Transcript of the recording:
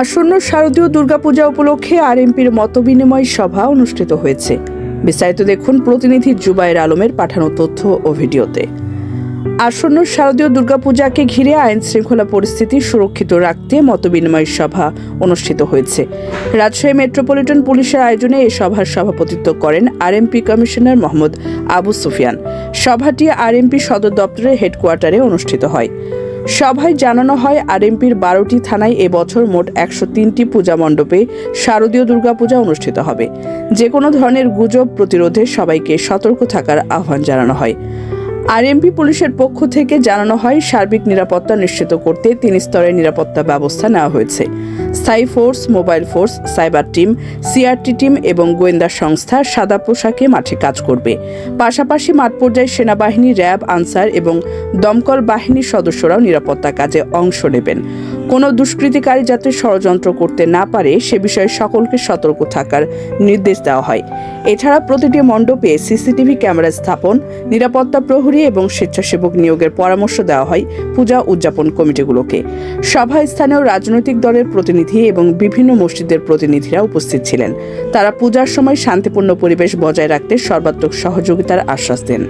আসন্ন শারদীয় দুর্গাপূজা উপলক্ষে আরএমপির মতবিনিময় সভা অনুষ্ঠিত হয়েছে। বিস্তারিত দেখুন প্রতিনিধি জুবাইর আলমের পাঠানো তথ্য ও ভিডিওতে। আসন্ন শারদীয় দুর্গাপূজাকে ঘিরে আইন শৃঙ্খলা পরিস্থিতি সুরক্ষিত রাখতে মতবিনিময় সভা অনুষ্ঠিত হয়েছে। রাজশাহী মেট্রোপলিটন পুলিশের আয়োজনে এই সভার সভাপতিত্ব করেন আরএমপি কমিশনার মোহাম্মদ আবু সুফিয়ান। সভাটি আরএমপি সদর দপ্তরের হেডকোয়ার্টারে অনুষ্ঠিত হয়। সভায় জানানো হয়, আরএমপির বারোটি থানায় এবছর মোট একশো তিনটি পূজা মণ্ডপে শারদীয় দুর্গাপূজা অনুষ্ঠিত হবে। যে কোনো ধরনের গুজব প্রতিরোধে সবাইকে সতর্ক থাকার আহ্বান জানানো হয়। আরএমপি পুলিশের পক্ষ থেকে জানানো হয়, সার্বিক নিরাপত্তা নিশ্চিত করতে তিন স্তরের নিরাপত্তা ব্যবস্থা নেওয়া হয়েছে। স্থায়ী force, mobile force, cyber team, CRT team এবং গোয়েন্দা সংস্থা সাদা পোশাকে মাঠে কাজ করবে। পাশাপাশি মাঠ পর্যায়ে সেনাবাহিনী, র্যাব, আনসার এবং দমকল বাহিনীর সদস্যরাও নিরাপত্তা কাজে অংশ নেবেন। কোনো দুষ্কৃতিকারী যাতে ষড়যন্ত্র করতে না পারে, সে বিষয়ে সকলকে সতর্ক থাকার নির্দেশ দেওয়া হয়। এছাড়া প্রতিটি মণ্ডপে সিসিটিভি ক্যামেরা স্থাপন, নিরাপত্তা প্রহরী এবং স্বেচ্ছাসেবক নিয়োগের পরামর্শ দেওয়া হয় পূজা উদযাপন কমিটিগুলোকে। সভায় স্থানীয় রাজনৈতিক দলের প্রতিনিধি এবং বিভিন্ন মসজিদের প্রতিনিধিরা উপস্থিত ছিলেন। তারা পূজার সময় শান্তিপূর্ণ পরিবেশ বজায় রাখতে সর্বাত্মক সহযোগিতার আশ্বাস দেন।